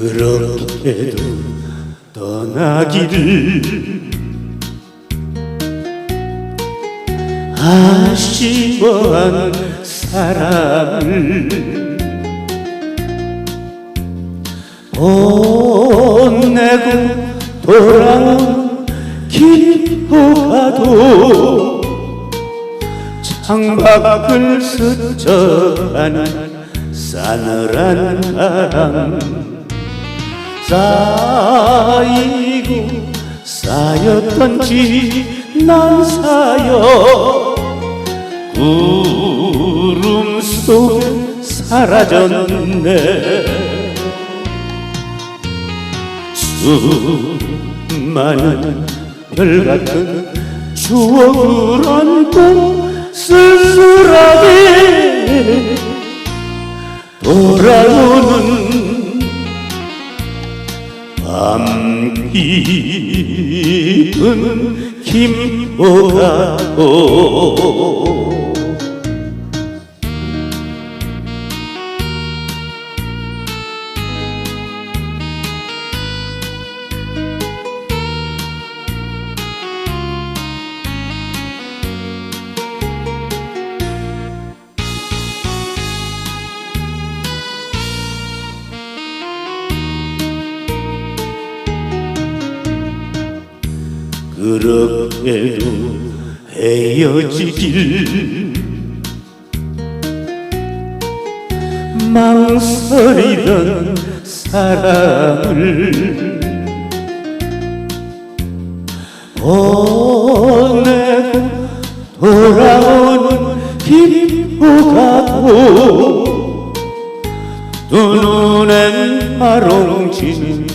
그렇게도 떠나기를 아쉬워한 사람을 보내고 돌아온 기포가도 창밖을 스쳐가는 싸늘한 바람 쌓이고 쌓였던 지난 사연 구름 속에 사라졌네. 수많은 별 같은 추억을 안고 쓸쓸하게 돌아오 밤 깊은 김포가도 그렇게도 헤어지길. 망설이던 사람을 보내고 돌아오는 기쁘가도 두 눈엔 마롱진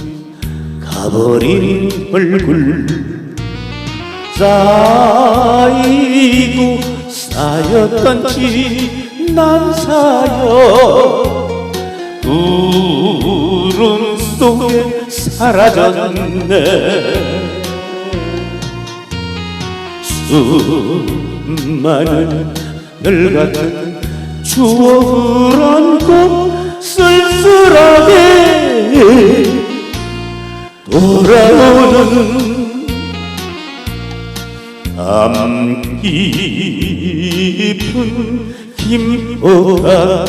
가버린 얼굴 쌓이고 쌓였던 지난 사연 구름 속에 사라졌네. 수많은 늘 같은 추억을 안고 쓸쓸하게 밤 깊은 김포가도